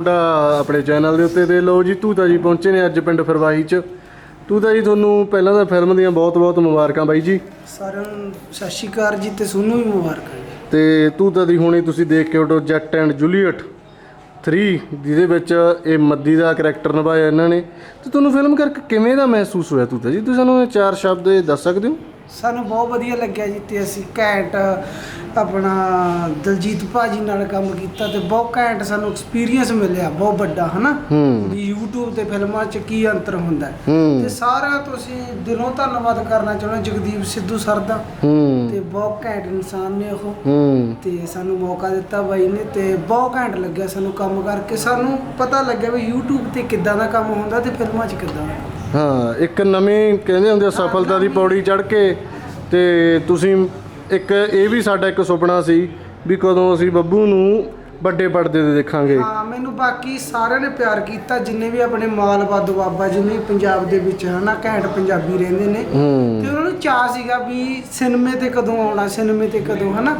ਤੁਹਾਡਾ ਆਪਣੇ ਚੈਨਲ ਦੇ ਉੱਤੇ ਤੇ ਲੋ ਜੀ ਤੂਤਾ ਜੀ ਪਹੁੰਚੇ ਨੇ ਅੱਜ ਪਿੰਡ ਫਰਵਾਹੀ ਚ। ਤੂਤਾ ਜੀ ਤੁਹਾਨੂੰ ਪਹਿਲਾਂ ਤਾਂ ਫਿਲਮ ਦੀਆਂ ਬਹੁਤ-ਬਹੁਤ ਮੁਬਾਰਕਾਂ ਬਾਈ ਜੀ। ਸਾਰਿਆਂ ਨੂੰ ਸਤਿ ਸ਼੍ਰੀ ਅਕਾਲ ਜੀ ਤੇ ਤੁਹਾਨੂੰ ਵੀ ਮੁਬਾਰਕਾਂ ਜੀ। ਤੇ ਤੂਤਾ ਦੀ ਹੁਣੇ ਤੁਸੀਂ ਦੇਖ ਕੇ ਉਡੋ ਜੱਟ ਐਂਡ ਜੂਲੀਅਟ 3 ਜਿਹਦੇ ਵਿੱਚ ਇਹ ਮੱਦੀ ਦਾ ਕੈਰੈਕਟਰ ਨਿਭਾਇਆ ਇਹਨਾਂ ਨੇ। ਤੇ ਤੁਹਾਨੂੰ ਫਿਲਮ ਕਰਕੇ ਕਿਵੇਂ ਦਾ ਮਹਿਸੂਸ ਹੋਇਆ ਤੂਤਾ ਜੀ? ਤੁਸੀਂ ਸਾਨੂੰ ਇਹ ਚਾਰ ਸ਼ਬਦ ਇਹ ਦੱਸ ਸਕਦੇ ਹੋ? ਸਾਨੂੰ ਬਹੁਤ ਵਧੀਆ ਲੱਗਿਆ ਜੀ ਤੇ ਅਸੀਂ ਘੈਂਟ ਆਪਣਾ ਦਲਜੀਤ ਭਾਜੀ ਨਾਲ ਕੰਮ ਕੀਤਾ ਤੇ ਬਹੁਤ ਘੈਂਟ ਸਾਨੂੰ ਐਕਸਪੀਰੀਅੰਸ ਮਿਲਿਆ ਬਹੁਤ ਵੱਡਾ ਹਨਾ? ਵੀ YouTube ਤੇ ਫਿਲਮਾਂ 'ਚ ਕੀ ਅੰਤਰ ਹੁੰਦਾ ਹੈ। ਤੇ ਸਾਰਿਆਂ ਤੋਂ ਅਸੀਂ ਦਿਲੋਂ ਧੰਨਵਾਦ ਕਰਨਾ ਚਾਹੁੰਦੇ ਜਗਦੀਪ ਸਿੱਧੂ ਸਰ ਦਾ। ਤੇ ਬਹੁਤ ਘੈਂਟ ਇਨਸਾਨ ਨੇ ਉਹ। ਹੂੰ। ਤੇ ਸਾਨੂੰ ਮੌਕਾ ਦਿੱਤਾ ਬਾਈ ਨੇ ਤੇ ਬਹੁਤ ਘੈਂਟ ਲੱਗਿਆ ਸਾਨੂੰ ਕੰਮ ਕਰਕੇ। ਸਾਨੂੰ ਪਤਾ ਲੱਗਿਆ ਵੀ YouTube ਤੇ ਕਿੱਦਾਂ ਦਾ ਕੰਮ ਹੁੰਦਾ ਤੇ ਫਿਲਮਾਂ 'ਚ ਕਿੱਦਾਂ ਦਾ ਹਾਂ ਇੱਕ ਨਵੀਂ ਕਹਿੰਦੇ ਹੁੰਦੇ ਆ ਸਫਲਤਾ ਦੀ ਪੌੜੀ ਚੜ੍ਹ ਕੇ ਤੇ ਤੁਸੀਂ ਇੱਕ ਇਹ ਵੀ ਸਾਡਾ ਇੱਕ ਸੁਪਨਾ ਸੀ ਵੀ ਕਦੋਂ ਅਸੀਂ ਬੱਬੂ ਨੂੰ ਵੱਡੇ ਪਰਦੇ ਤੇ ਦੇਖਾਂਗੇ। ਹਾਂ ਮੈਨੂੰ ਬਾਕੀ ਸਾਰਿਆਂ ਨੇ ਪਿਆਰ ਕੀਤਾ ਜਿੰਨੇ ਵੀ ਆਪਣੇ ਮਾਲਵਾ ਦੁਆਬਾ ਜਿੰਨੇ ਵੀ ਪੰਜਾਬ ਦੇ ਵਿੱਚ ਹਨਾ ਘੈਂਟ ਪੰਜਾਬੀ ਰਹਿੰਦੇ ਨੇ। ਤੇ ਉਹਨਾਂ ਨੂੰ ਚਾਹ ਸੀਗਾ ਵੀ ਸਿਨੇਮੇ ਤੇ ਕਦੋਂ ਆਉਣਾ ਸਿਨੇਮੇ ਤੇ ਕਦੋਂ ਹਨਾ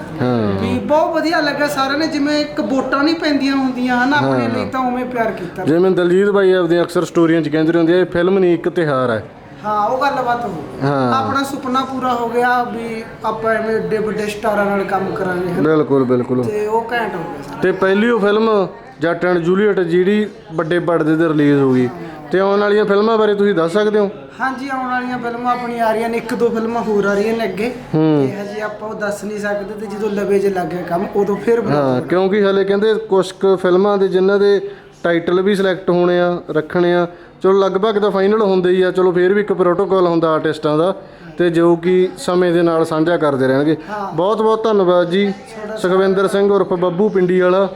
ਵੀ ਬਹੁਤ ਵਧੀਆ ਲੱਗਾ ਸਾਰਿਆਂ ਨੇ ਜਿਵੇਂ ਇੱਕ ਵੋਟਾਂ ਨਹੀਂ ਪੈਂਦੀਆਂ ਹੁੰਦੀਆਂ ਹਨਾ ਆਪਣੇ ਲਈ ਤਾਂ ਉਵੇਂ ਪਿਆਰ ਕੀਤਾ। ਜਿਵੇਂ ਦਲਜੀਤ ਭਾਈ ਆਪਦੀਆਂ ਅਕਸਰ ਸਟੋਰੀਆਂ 'ਚ ਕਹਿੰਦੇ ਰਹਿੰਦੇ ਆ ਇਹ ਫਿਲਮ ਨਹੀਂ ਇੱਕ ਤਿਹਾਰ ਹੈ। ਹਾਂ ਉਹ ਗੱਲਬਾਤ ਹੋ ਗਈ। ਹਾਂ। ਆਪਣਾ ਸੁਪਨਾ ਪੂਰਾ ਹੋ ਗਿਆ ਵੀ ਆਪਾਂ ਐਵੇਂ ਏਡੇ ਵੱਡੇ ਸਟਾਰਾਂ ਨਾਲ ਕੰਮ ਕਰਾਂਗੇ ਹਨਾ? ਬਿਲਕੁਲ ਬਿਲਕੁਲ। ਤੇ ਉਹ ਘੈਂਟ ਹੋ ਗਿਆ ਸਾਰਾ। ਤੇ ਪਹਿਲੀ ਉਹ ਫਿਲਮ ਜੱਟ ਐਂਡ ਜੂਲੀਅਟ ਜਿਹੜੀ ਵੱਡੇ ਪਰਦੇ ਤੇ ਰਿਲੀਜ਼ ਹੋ ਗਈ। ਤੇ ਆਉਣ ਵਾਲੀਆਂ ਫਿਲਮਾਂ ਬਾਰੇ ਤੁਸੀਂ ਦੱਸ ਸਕਦੇ ਹੋ? ਹਾਂਜੀ ਆਉਣ ਵਾਲੀਆਂ ਫਿਲਮਾਂ ਆਪਣੀਆਂ ਆ ਰਹੀਆਂ ਨੇ। ਇੱਕ ਦੋ ਫਿਲਮਾਂ ਹੋਰ ਆ ਰਹੀਆਂ ਨੇ ਅੱਗੇ। ਹੂੰ। ਤੇ ਹਜੇ ਆਪਾਂ ਉਹ ਦੱਸ ਨਹੀਂ ਸਕਦੇ ਤੇ ਜਦੋਂ ਲਵੇ ਜੇ ਲੱਗ ਗਿਆ ਕੰਮ ਉਦੋਂ ਫਿਰ ਬਣਾ ਹਾਂ ਕਿਉਂਕਿ ਹਲੇ ਕਹਿੰਦੇ ਕੁਝ ਕੁ ਫਿਲਮਾਂ ਦੇ ਜਿਨ੍ਹਾਂ ਦੇ ਟਾਈਟਲ ਵੀ ਸਿਲੈਕਟ ਹੋਣੇ ਆ ਰੱਖਣੇ ਆ ਚਲੋ ਲਗਭਗ ਤਾਂ ਫਾਈਨਲ ਹੁੰਦੇ ਹੀ ਆ ਚਲੋ ਫੇਰ ਵੀ ਇੱਕ ਪ੍ਰੋਟੋਕਾਲ ਹੁੰਦਾ ਆਰਟਿਸਟਾਂ ਦਾ ਤੇ ਜੋ ਕਿ ਸਮੇਂ ਦੇ ਨਾਲ ਸਾਂਝਾ ਕਰਦੇ ਰਹਿਣਗੇ। ਬਹੁਤ ਬਹੁਤ ਧੰਨਵਾਦ ਜੀ। ਸੁਖਵਿੰਦਰ ਸਿੰਘ ਉਰਫ ਬੱਬੂ ਪਿੰਡੀ ਵਾਲਾ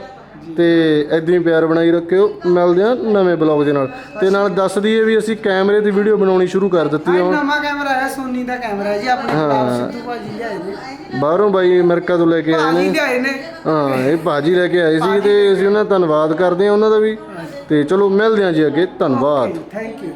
ਤੇ ਐਦਾਂ ਹੀ ਪਿਆਰ ਬਣਾਈ ਰੱਖਿਓ। ਮਿਲਦੇ ਆ ਨਵੇਂ ਬਲੌਗ ਦੇ ਨਾਲ। ਤੇ ਨਾਲ ਦੱਸ ਦਈਏ ਵੀ ਅਸੀਂ ਕੈਮਰੇ ਦੀ ਵੀਡੀਓ ਬਣਾਉਣੀ ਸ਼ੁਰੂ ਕਰ ਦਿੱਤੀ ਆ ਹੁਣ। ਨਵਾਂ ਕੈਮਰਾ ਹੈ ਸੋਨੀ ਦਾ ਕੈਮਰਾ ਹੈ ਜੀ ਆਪਣੇ ਸਿੱਧੂ ਭਾਜੀ ਲਿਆਏ ਨੇ। ਬਾਹਰੋਂ ਬਾਈ ਅਮਰੀਕਾ ਤੋਂ ਲੈ ਕੇ ਆਏ ਭਾਜੀ ਨੇ। ਲਿਆਏ ਨੇ। ਹਾਂ ਇਹ ਭਾਜੀ ਲੈ ਕੇ ਆਏ ਸੀ ਤੇ ਅਸੀਂ ਉਹਨਾਂ ਦਾ ਧੰਨਵਾਦ ਕਰਦੇ ਆ ਉਹਨਾਂ ਦਾ ਵੀ ਤੇ ਚਲੋ ਮਿਲਦੇ ਹਾਂ ਜੀ ਅੱਗੇ। ਧੰਨਵਾਦ। Thank you